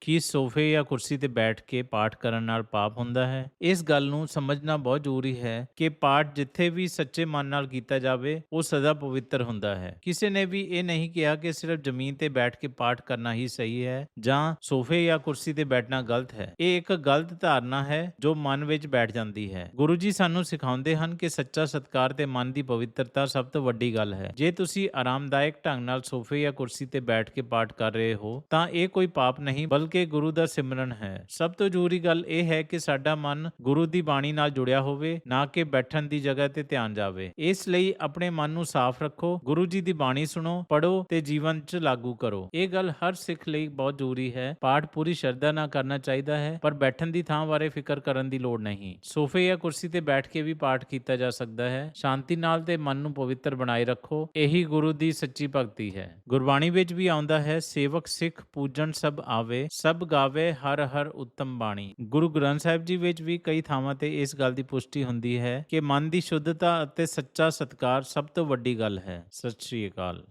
ਕੀ ਸੋਫੇ ਜਾਂ ਕੁਰਸੀ ਤੇ ਬੈਠ ਕੇ ਪਾਠ ਕਰਨ ਨਾਲ ਪਾਪ ਹੁੰਦਾ ਹੈ। ਇਸ ਗੱਲ ਨੂੰ ਸਮਝਣਾ ਬਹੁਤ ਜ਼ਰੂਰੀ ਹੈ ਕਿ ਪਾਠ ਜਿੱਥੇ ਵੀ ਸੱਚੇ ਮਨ ਨਾਲ ਕੀਤਾ ਜਾਵੇ, ਉਹ ਸਦਾ ਪਵਿੱਤਰ ਹੁੰਦਾ ਹੈ। ਕਿਸੇ ਨੇ ਵੀ ਇਹ ਨਹੀਂ ਕਿਹਾ ਕਿ ਸਿਰਫ ਜ਼ਮੀਨ ਤੇ ਬੈਠ ਕੇ ਪਾਠ ਕਰਨਾ ਹੀ ਸਹੀ ਹੈ ਜਾਂ ਸੋਫੇ ਜਾਂ ਕੁਰਸੀ ਤੇ ਬੈਠਣਾ ਗਲਤ ਹੈ। ਇਹ ਇੱਕ ਗਲਤ ਧਾਰਨਾ ਹੈ ਜੋ ਮਨ ਵਿੱਚ ਬੈਠ ਜਾਂਦੀ ਹੈ। ਗੁਰੂ ਜੀ ਸਾਨੂੰ ਸਿਖਾਉਂਦੇ ਹਨ ਕਿ ਸੱਚਾ ਸਤਕਾਰ ਤੇ ਮਨ ਦੀ ਪਵਿੱਤਰਤਾ ਸਭ ਤੋਂ ਵੱਡੀ ਗੱਲ ਹੈ। ਜੇ ਤੁਸੀਂ ਆਰਾਮਦਾਇਕ ਢੰਗ ਨਾਲ ਸੋਫੇ ਜਾਂ ਕੁਰਸੀ ਤੇ ਬੈਠ ਕੇ ਪਾਠ ਕਰ ਰਹੇ ਹੋ, ਤਾਂ ਇਹ ਕੋਈ ਪਾਪ ਨਹੀਂ, ਬਲਕਿ ਗੁਰੂ ਦਾ ਸਿਮਰਨ ਹੈ। ਸਭ ਤੋਂ ਜ਼ਰੂਰੀ ਗੱਲ ਇਹ ਹੈ ਕਿ ਸਾਡਾ ਮਨ ਗੁਰੂ ਦੀ ਬਾਣੀ ਨਾਲ ਜੁੜਿਆ ਹੋਵੇ, ਨਾ ਕਿ ਬੈਠਣ ਦੀ ਜਗ੍ਹਾ ਤੇ ਧਿਆਨ ਜਾਵੇ। ਇਸ ਲਈ ਆਪਣੇ ਮਨ ਨੂੰ ਸਾਫ਼ ਰੱਖੋ, ਗੁਰੂ ਜੀ ਦੀ ਬਾਣੀ ਸੁਣੋ ਪੜੋ ਤੇ ਜੀਵਨ 'ਚ ਲਾਗੂ ਕਰੋ। ਇਹ ਗੱਲ ਹਰ ਸਿੱਖ ਲਈ ਬਹੁਤ ਜ਼ਰੂਰੀ ਹੈ। ਪਾਠ ਪੂਰੀ ਸ਼ਰਧਾ ਨਾਲ ਕਰਨਾ ਚਾਹੀਦਾ ਹੈ, ਪਰ ਬੈਠਣ ਦੀ ਥਾਂ ਬਾਰੇ ਫਿਕਰ ਕਰਨ ਦੀ ਲੋੜ ਨਹੀਂ। ਸੋਫੇ ਜਾਂ ਕੁਰਸੀ ਤੇ ਬੈਠ ਕੇ ਵੀ ਪਾਠ ਕੀਤਾ ਜਾ ਸਕਦਾ ਹੈ। ਸ਼ਾਂਤੀ ਨਾਲ ਤੇ ਮਨ ਨੂੰ ਪਵਿੱਤਰ ਬਣਾਈ ਰੱਖੋ, ਇਹੀ ਗੁਰੂ ਦੀ ਸੱਚੀ ਭਗਤੀ ਹੈ। ਗੁਰਬਾਣੀ ਵਿੱਚ ਵੀ ਆਉਂਦਾ ਹੈ, ਸੇਵਕ ਸਿੱਖ ਪੂਜਣ ਸਭ ਆਵੇ ਸਭ ਗਾਵੇ ਹਰ ਹਰ ਉੱਤਮ ਬਾਣੀ। ਗੁਰੂ ਗ੍ਰੰਥ ਸਾਹਿਬ ਜੀ ਵਿੱਚ ਵੀ ਕਈ ਥਾਵਾਂ ਤੇ ਇਸ ਗੱਲ ਦੀ ਪੁਸ਼ਟੀ ਹੁੰਦੀ ਹੈ ਕਿ ਮਨ ਦੀ ਸ਼ੁੱਧਤਾ ਅਤੇ ਸੱਚਾ ਸਤਕਾਰ ਸਭ ਤੋਂ ਵੱਡੀ ਗੱਲ ਹੈ। ਸਤਿ ਸ਼੍ਰੀ ਅਕਾਲ।